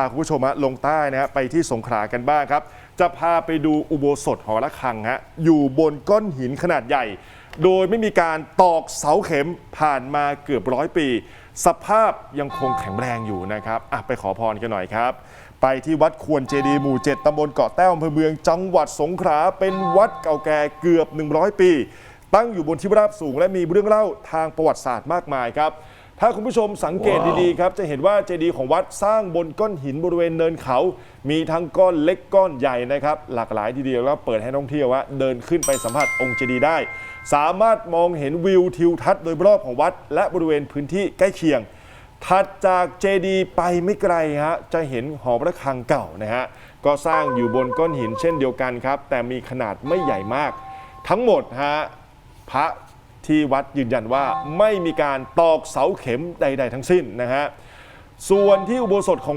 าคุณผู้ชมลงใต้นะฮะไปที่สงขลากันบ้างครับ จะพาไปดูอุโบสถหอระฆังฮะอยู่บนก้อนหินขนาดใหญ่ โดยไม่มีการตอกเสาเข็มผ่านมาเกือบร้อยปี สภาพยังคงแข็งแรงอยู่นะครับไปขอพรกันหน่อยครับ ไปที่วัดควรเจดีหมู่ 7ตำบลเกาะแต้วอำเภอเมืองจังหวัดสงขลาเป็นวัดเก่าแก่เกือบ 100 ปี ตั้งอยู่บนที่ราบสูง และมีเรื่องเล่าทางประวัติศาสตร์มากมายครับ ถ้าคุณผู้ชมสังเกตดีๆครับ จะเห็นว่าเจดีย์ของวัดสร้างบนก้อนหินบริเวณเนินเขา มีทั้งก้อนเล็กก้อนใหญ่นะครับ หลากหลายทีเดียวแล้วเปิดให้นักท่องเที่ยวว่าเดินขึ้นไปสัมผัสองค์เจดีย์ได้ สามารถมองเห็นวิวทิวทัศน์โดยรอบของวัด และบริเวณพื้นที่ใกล้เคียง ถัดจากเจดีย์ไปไม่ไกลฮะจะเห็นหอพระฆังเก่านะฮะก็สร้างอยู่บนก้อนหินเช่นเดียวกันครับ แต่มีขนาดไม่ใหญ่มาก ทั้งหมดฮะพระ ที่วัดยืนยันว่าไม่มีการตอกเสาเข็มใด ๆ ทั้งสิ้นนะฮะส่วนที่อุโบสถของ